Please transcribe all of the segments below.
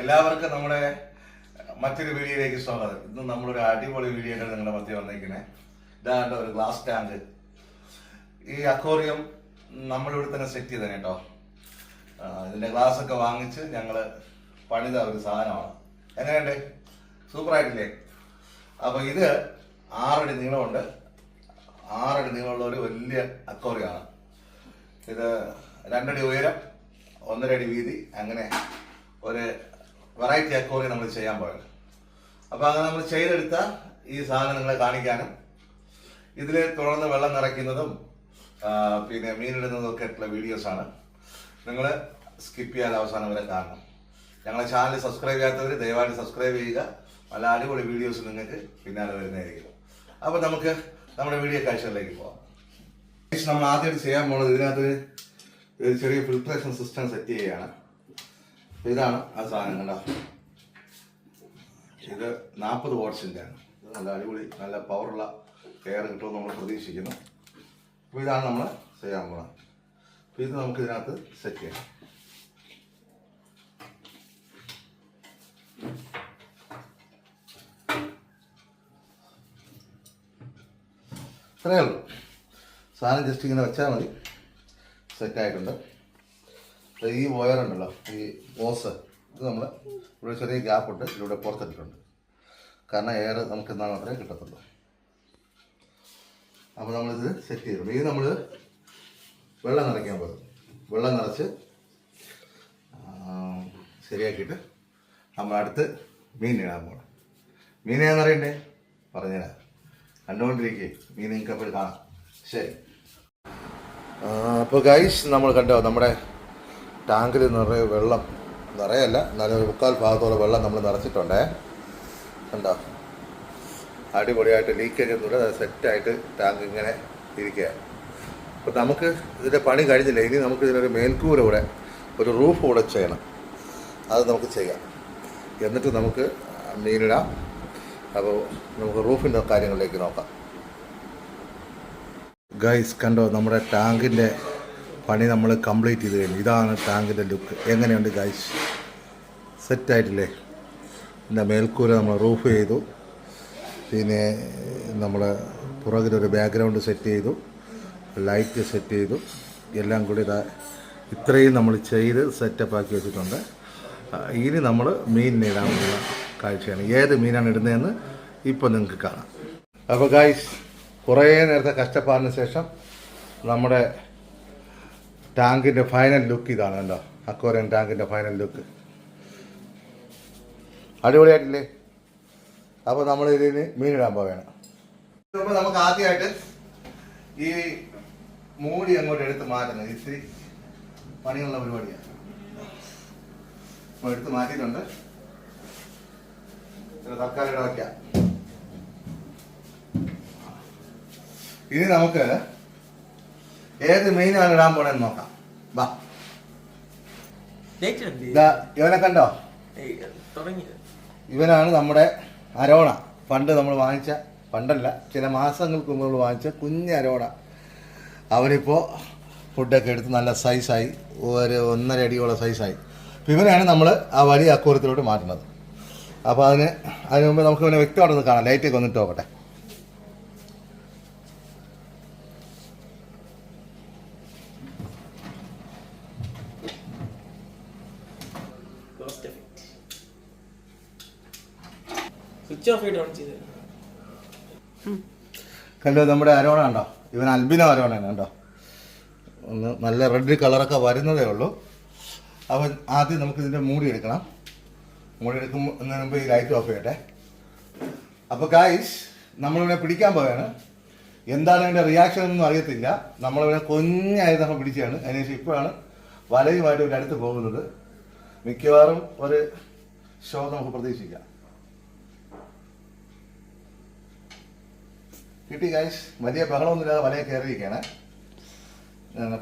എല്ലാവർക്കും നമ്മുടെ മറ്റൊരു വീഡിയോയിലേക്ക് സ്വാഗതം. ഇന്ന് നമ്മളൊരു അടിപൊളി വീഡിയോ നിങ്ങളുടെ മധ്യ വന്നിരിക്കുന്നത് ഇതാണ്ട് ഒരു ഗ്ലാസ് ടാങ്ക് ഈ അക്വോറിയം നമ്മളിവിടെ തന്നെ സെറ്റ് ചെയ്തേ കേട്ടോ. ഇതിന്റെ ഒക്കെ വാങ്ങിച്ച് ഞങ്ങൾ പണിത ഒരു സാധനമാണ്. എങ്ങനെയുണ്ട്? സൂപ്പർ ആയിട്ടില്ലേ അപ്പൊ ഇത് ആറടി നീളമുണ്ട്. ആറടി നീളമുള്ള ഒരു വലിയ അക്വോറിയമാണ്. ഇത് രണ്ടടി ഉയരം ഒന്നര അടി വീതി അങ്ങനെ ഒരു വെറൈറ്റി അക്കോറി നമ്മൾ ചെയ്യാൻ പോയത് അപ്പൊ അങ്ങനെ നമ്മൾ ചെയ്തെടുത്ത ഈ സാധനങ്ങളെ നിങ്ങളെ കാണിക്കാനും ഇതിൽ തുടർന്ന് വെള്ളം നിറയ്ക്കുന്നതും പിന്നെ മീനിടുന്നതും ഒക്കെ ആയിട്ടുള്ള വീഡിയോസാണ് നിങ്ങൾ സ്കിപ്പ് ചെയ്യാതെ അവസാനം വരെ കാണണം. ഞങ്ങളെ ചാനൽ സബ്സ്ക്രൈബ് ചെയ്യാത്തവർ ദയവായി സബ്സ്ക്രൈബ് ചെയ്യുക. നല്ല അടിപൊളി വീഡിയോസ് നിങ്ങൾക്ക് പിന്നാലെ വരുന്നതായിരിക്കും. അപ്പോൾ നമുക്ക് നമ്മുടെ വീഡിയോ കാഴ്ചകളിലേക്ക് പോകാം നമ്മൾ ആദ്യമായിട്ട് ചെയ്യാൻ പോകുന്നത് ഇതിനകത്ത് ഒരു ചെറിയ ഫിൽട്രേഷൻ സിസ്റ്റം സെറ്റ് ചെയ്യുകയാണ്. ഇതാണ് ആ സാധനം കണ്ടോ? ഇത് നാൽപ്പത് വാട്ട്സിന്റെ ആണ് നല്ല അടിപൊളി നല്ല പവറുള്ള എയർ കിട്ടുമെന്ന് നമ്മൾ പ്രതീക്ഷിക്കുന്നു. അപ്പോൾ ഇതാണ് നമ്മൾ ചെയ്യാൻ പോകുന്നത് അപ്പോൾ ഇത് നമുക്ക് ഇതിനകത്ത് സെറ്റ് ചെയ്യാം. ഇത്രയേ ഉള്ളൂ. സാധനം ജസ്റ്റ് ഇങ്ങനെ വെച്ചാൽ മതി. സെറ്റായിട്ടുണ്ട് ഈ വയറുണ്ടല്ലോ ഈ ഓസ് ഇത് നമ്മൾ ഇവിടെ ചെറിയ ഗ്യാപ്പ് ഉണ്ട് ഇതിലൂടെ പുറത്തിട്ടിട്ടുണ്ട്. കാരണം എയർ നമുക്ക് എന്നാൽ മാത്രമേ കിട്ടത്തുള്ളൂ. അപ്പോൾ നമ്മളിത് സെറ്റ് ചെയ്തിട്ടുണ്ട് ഇത് നമ്മൾ വെള്ളം നിറയ്ക്കാൻ പോകും വെള്ളം നിറച്ച് ശരിയാക്കിയിട്ട് നമ്മൾ അടുത്ത് മീൻ ഇടാൻ പോകണം മീൻ ഏതാണെന്ന് അറിയണ്ടേ പറഞ്ഞുതരാം. കണ്ടുകൊണ്ടിരിക്കേ. മീൻ നിങ്ങൾക്ക് അപ്പോൾ കാണാം. ശരി. അപ്പോൾ ഗൈസ് നമ്മൾ കണ്ടോ നമ്മുടെ ടാങ്കിൽ നിറയെ വെള്ളം നിറയല്ല എന്നാലും ഒരു മുക്കാൽ ഭാഗത്തോളം വെള്ളം നമ്മൾ നിറച്ചിട്ടുണ്ടേ. കണ്ടോ? അടിപൊളിയായിട്ട് ലീക്കേജ് ഒന്നുമില്ല സെറ്റായിട്ട് ടാങ്ക് ഇങ്ങനെ ഇരിക്കുക അപ്പോൾ നമുക്ക് ഇതിന്റെ പണി കഴിഞ്ഞില്ല? ഇനി നമുക്ക് ഇതിനൊരു മേൽക്കൂര കൂടെ ഒരു റൂഫ് കൂടെ ചെയ്യണം. അത് നമുക്ക് ചെയ്യാം. എന്നിട്ട് നമുക്ക് മീനിടാം. അപ്പോൾ നമുക്ക് റൂഫിന്റെ കാര്യങ്ങളിലേക്ക് നോക്കാം. ഗൈസ് കണ്ടോ? നമ്മുടെ ടാങ്കിന്റെ പണി നമ്മൾ കംപ്ലീറ്റ് ചെയ്ത് കഴിഞ്ഞു. ഇതാണ് ടാങ്കിന്റെ ലുക്ക് എങ്ങനെയുണ്ട് ഗൈസ് സെറ്റായിട്ടില്ലേ പിന്നെ മേൽക്കൂര നമ്മൾ റൂഫ് ചെയ്തു. പിന്നെ നമ്മൾ പുറകിലൊരു ബാക്ക്ഗ്രൗണ്ട് സെറ്റ് ചെയ്തു. ലൈറ്റ് സെറ്റ് ചെയ്തു. എല്ലാം കൂടി ഇതാ ഇത്രയും നമ്മൾ ചെയ്ത് സെറ്റപ്പ് ആക്കി വെച്ചിട്ടുണ്ട്. ഇനി നമ്മൾ മീനിനിടാനുള്ള കാഴ്ചയാണ്. ഏത് മീനാണ് ഇടുന്നതെന്ന് ഇപ്പോൾ നിങ്ങൾക്ക് കാണാം. അപ്പോൾ ഗായ്സ് കുറേ നേരത്തെ കഷ്ടപ്പാടിന് ശേഷം നമ്മുടെ ടാങ്കിന്റെ ഫൈനൽ ലുക്ക് ഇതാണ് കണ്ടോ? അക്വോറിയം ടാങ്കിന്റെ ഫൈനൽ ലുക്ക് അടിപൊളിയായിട്ടില്ലേ? അപ്പോൾ നമ്മൾ ഇതിന് മീനിടാൻ പോവുകയാണ്. അപ്പോൾ നമുക്ക് ആദ്യമായിട്ട് ഈ മൂടി അങ്ങോട്ട് എടുത്ത് മാറ്റുന്നത്. ഇത്തിരി പണിയുള്ള പരിപാടിയാണ്. അപ്പോൾ എടുത്ത് മാറ്റിയിട്ടുണ്ട്. തൽക്കാലം ഇവിടെ വയ്ക്കാം. ഇനി നമുക്ക് ഏത് മീനാണ് ഇടാൻ പോണെന്ന് നോക്കാം. വാ. ഇതാ ഇവനെ കണ്ടോ? ഇവനാണ് നമ്മുടെ അരോണ. പണ്ട് നമ്മൾ വാങ്ങിച്ച പണ്ടല്ല ചില മാസങ്ങൾക്ക് മുമ്പ് വാങ്ങിച്ച കുഞ്ഞ് അരോണ. അവനിപ്പോൾ ഫുഡൊക്കെ എടുത്ത് നല്ല സൈസായി ഒരു ഒന്നര അടിയോളം സൈസായി അപ്പോൾ ഇവനാണ് നമ്മൾ ആ വലിയ അക്കൂറത്തിലോട്ട് മാറ്റുന്നത്. അപ്പോൾ അതിന് അതിന് മുമ്പ് നമുക്ക് ഇവനെ വ്യക്തമായിട്ടൊന്ന് കാണാം. ലൈറ്റൊക്കെ വന്നിട്ട് നോക്കട്ടെ. സ്വിച്ച് ഓഫ് ചെയ്ത് ഓൺ ചെയ്ത് കണ്ടോ നമ്മുടെ അരോണ ഉണ്ടോ ഇവൻ അൽബിനോ അരോണയാണ് കണ്ടോ? ഒന്ന് നല്ല റെഡ് കളറൊക്കെ വരുന്നതേ ഉള്ളൂ. അവൻ ആദ്യം നമുക്ക് ഇതിന്റെ മൂടി എടുക്കണം. മൂടി എടുക്കുമ്പോൾ മുമ്പ് ഈ ലൈറ്റ് ഓഫ് ചെയ്യട്ടെ. അപ്പോൾ നമ്മൾ നമ്മളിവിടെ പിടിക്കാൻ പോവുകയാണ് എന്താണ് അതിന്റെ റിയാക്ഷൻ ഒന്നും അറിയത്തില്ല. നമ്മളിവിടെ കുഞ്ഞായി നമ്മൾ പിടിച്ചാണ് അതിനുശേഷം ഇപ്പോഴാണ് വലയുമായിട്ട് ഇവിടെ അടുത്ത് പോകുന്നത്. മിക്കവാറും ഒരു ഷോ നമുക്ക് പ്രതീക്ഷിക്കാം. കിട്ടി ഗൈസ് വലിയ ബഹളമൊന്നുമില്ലാതെ വലയെ കയറിയിരിക്കുകയാണ്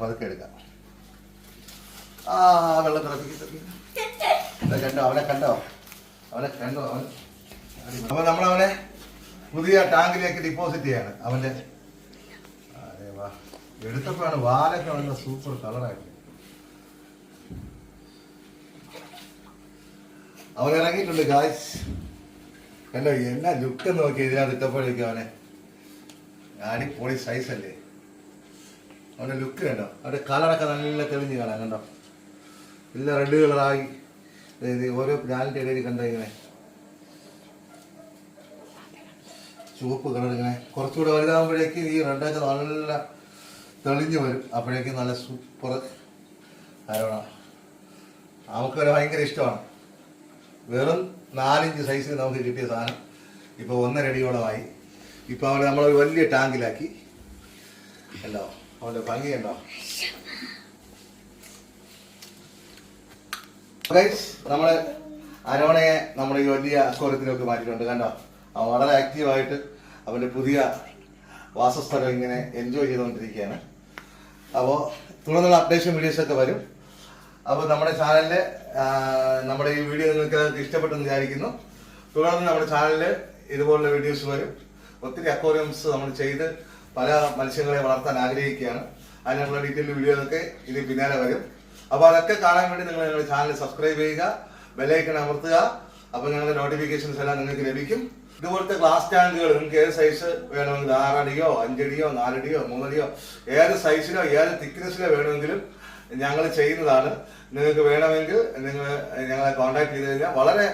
പതുക്കെ എടുക്കാം. ആ വെള്ളം തിളപ്പിക്കും കണ്ടോ? അവനെ കണ്ടോ? അവനെ കണ്ടോ? അവൻ അപ്പൊ നമ്മളവനെ പുതിയ ടാങ്കിലേക്ക് ഡിപ്പോസിറ്റ് ചെയ്യാണ്. അവന്റെ അതെ വാ. എടുത്തപ്പോഴാണ് വാലൊക്കെ നല്ല സൂപ്പർ കളറായിട്ട് അവൻ ഇറങ്ങിയിട്ടുണ്ട് ഗായ്സ് എന്നാ ലുക്ക് നോക്കി ഇതിനകത്ത് ഇട്ടപ്പോഴേക്കും അവനെ. അടിപൊളി സൈസ് അല്ലേ? അവന്റെ ലുക്ക് കണ്ടോ? അവന്റെ കളറൊക്കെ നല്ല തെളിഞ്ഞ് കാണാം കണ്ടോ? എല്ലാം റെഡ് കളറായി ഇത് ഓരോ ഞാനിന്റെ ഇടയിൽ കണ്ടോ ഇങ്ങനെ? ചുവപ്പ് കളർ ഇങ്ങനെ. കുറച്ചുകൂടെ വലുതാകുമ്പോഴേക്ക് ഈ റെഡൊക്കെ നല്ല തെളിഞ്ഞു വരും. അപ്പോഴേക്കും നല്ല സൂപ്പർ ആരോണ നമുക്കവരെ ഭയങ്കര ഇഷ്ടമാണ്. വെറും നാലിഞ്ച് സൈസിൽ നമുക്ക് കിട്ടിയ സാധനം. ഇപ്പോൾ ഒന്നര അടിയോളമായി ഇപ്പോൾ അവനെ നമ്മളൊരു വലിയ ടാങ്കിലാക്കി. കണ്ടോ? അവന്റെ ഭംഗി കണ്ടോ? ഗൈസ് നമ്മൾ അരോണയെ നമ്മുടെ ഈ വലിയ അക്കോരത്തിനൊക്കെ മാറ്റിയിട്ടുണ്ട് കണ്ടോ? അവൻ വളരെ ആക്റ്റീവായിട്ട് അവന്റെ പുതിയ വാസസ്ഥലം ഇങ്ങനെ എൻജോയ് ചെയ്തുകൊണ്ടിരിക്കുകയാണ്. അപ്പോൾ തുടർന്നുള്ള അപ്ഡേഷൻ വീഡിയോസ് ഒക്കെ വരും. അപ്പോൾ നമ്മുടെ ചാനലിൽ നമ്മുടെ ഈ വീഡിയോ നിങ്ങൾക്ക് ഇഷ്ടപ്പെട്ടെന്ന് വിചാരിക്കുന്നു. തുടർന്ന് നമ്മുടെ ചാനലിൽ ഇതുപോലുള്ള വീഡിയോസ് വരും. ഒത്തിരി അക്വോറിയംസ് നമ്മൾ ചെയ്ത് പല മത്സ്യങ്ങളെ വളർത്താൻ ആഗ്രഹിക്കുകയാണ്. അതിനുള്ള ഡീറ്റെയിൽ വീഡിയോകളൊക്കെ ഇതിന് പിന്നാലെ വരും. അപ്പോൾ അതൊക്കെ കാണാൻ വേണ്ടി നിങ്ങൾ ഞങ്ങളുടെ ചാനൽ സബ്സ്ക്രൈബ് ചെയ്യുക ബെല്ലൈക്കൺ അമർത്തുക അപ്പോൾ ഞങ്ങളുടെ നോട്ടിഫിക്കേഷൻസ് എല്ലാം നിങ്ങൾക്ക് ലഭിക്കും. ഇതുപോലത്തെ ഗ്ലാസ് ടാങ്കുകൾ നിങ്ങൾക്ക് ഏത് സൈസ് വേണമെങ്കിൽ ആറടിയോ അഞ്ചടിയോ നാലടിയോ മൂന്നടിയോ ഏത് സൈസിലോ ഏത് തിക്നെസ്സിലോ വേണമെങ്കിലും ഞങ്ങൾ ചെയ്യുന്നതാണ്. നിങ്ങൾക്ക് വേണമെങ്കിൽ നിങ്ങൾ ഞങ്ങളെ കോൺടാക്ട് ചെയ്ത് കഴിഞ്ഞാൽ വളരെ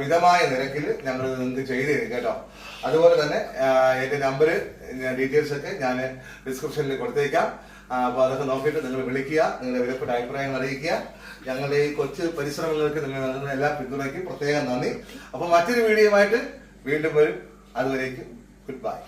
മിതമായ നിരക്കിൽ ഞങ്ങൾ നിങ്ങൾക്ക് ചെയ്തു തരും കേട്ടോ. അതുപോലെ തന്നെ എന്റെ നമ്പർ ഡീറ്റെയിൽസ് ഒക്കെ ഞാൻ ഡിസ്ക്രിപ്ഷനിൽ കൊടുത്തേക്കാം. അപ്പോൾ അതൊക്കെ നോക്കിയിട്ട് നിങ്ങൾ വിളിക്കുക നിങ്ങളുടെ വിലപ്പെട്ട അഭിപ്രായങ്ങൾ അറിയിക്കുക. ഞങ്ങളുടെ ഈ കൊച്ചു പരിശ്രമങ്ങൾക്ക് നിങ്ങൾ നൽകുന്ന എല്ലാ പിന്തുണയ്ക്കും പ്രത്യേകം നന്ദി. അപ്പോൾ മറ്റൊരു വീഡിയോ ആയിട്ട് വീണ്ടും വരും. അതുവരേക്കും ഗുഡ് ബൈ